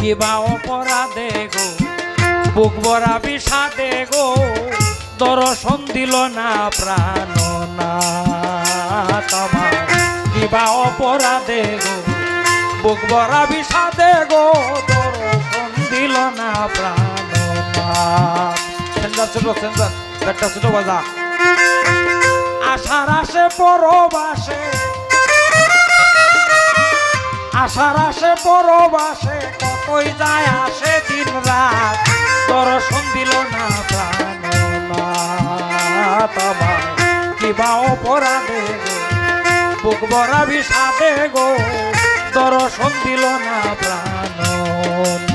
কিবা অপরাধে গো বুক ভরা বিষাদে গো দর্শন দিল না প্রাণ না। কিবা অপরাধে গো? বুক ভরা বিষাদে গো, দর্শন দিল না প্রাণ ছোট সেন্টার একটা ছোট বাজা। আশার আসে, পরবাসে। আশার আসে, পরবাসে। কতই যায় আসে দিন রাত দর্শন দিল না প্রাণ তোমার কিবা অপরাধে গো? বুক ভরা বিষাদে গো দর্শন দিল না প্রাণ।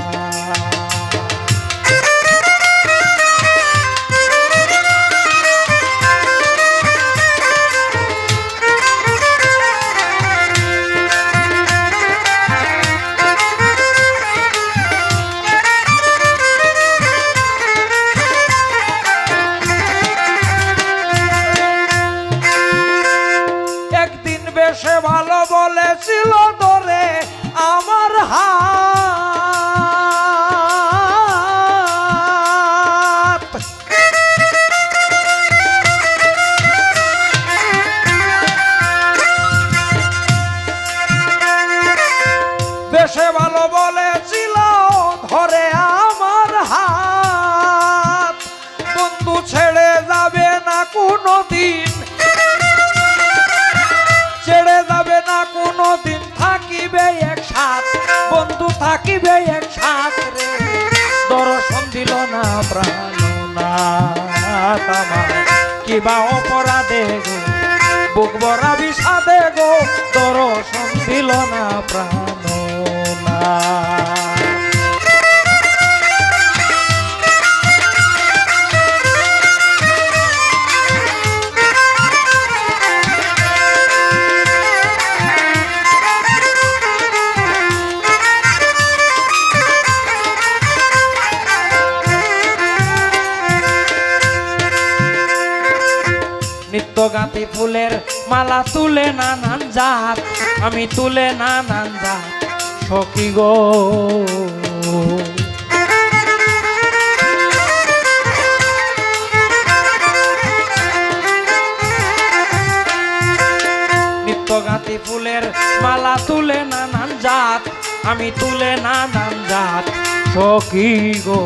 বেশে ভালো বলেছিল ধরে আমার হাত। সে ভালো থাকিবে এক রে দর্শন দিল না প্রাণ না কিবা অপরাধে গো? বুক বরা বিষাদে গো? দর্শন দিল না প্রাণ গাঁথি ফুলের মালা তুলে নানান জাত, আমি তুলে নানান জাত, সখী গো। নিত্য গাঁথি ফুলের মালা তুলে নানান জাত, আমি তুলে নানান জাত, সখী গো।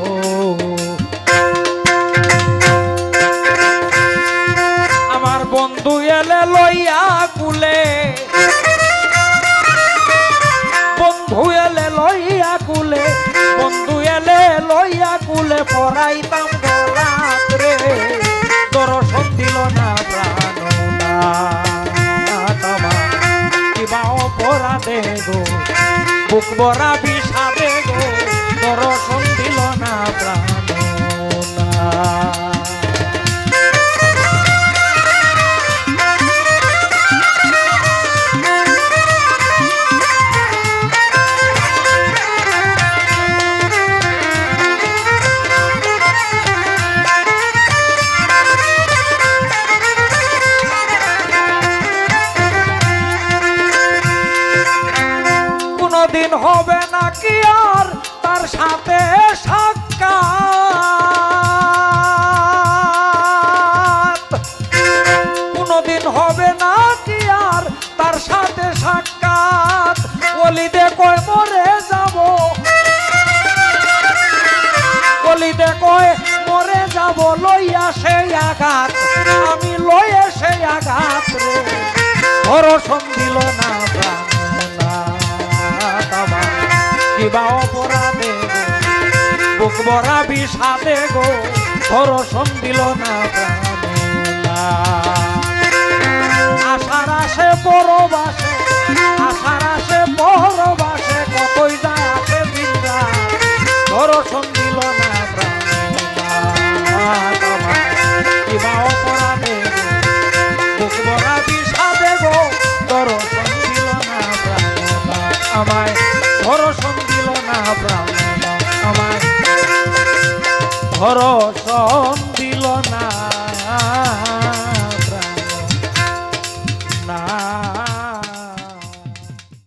বুক ভরা কোনদিন হবে নাকি আর তার সাথে সাক্ষাৎ? কোনদিন হবে নাকি আর তার সাথে সাক্ষাৎ? অলিদে কয়, মরে যাব। অলিদে কয়, মরে যাব, লইয়া সেই আঘাত। আমি লইয়া সেই আঘাত রে। দিল না। কিবা অপরাধে বুক বরা বিষাদে গো ভরসন দিল না আশার আসে পরবাসে ভরসন দিল না।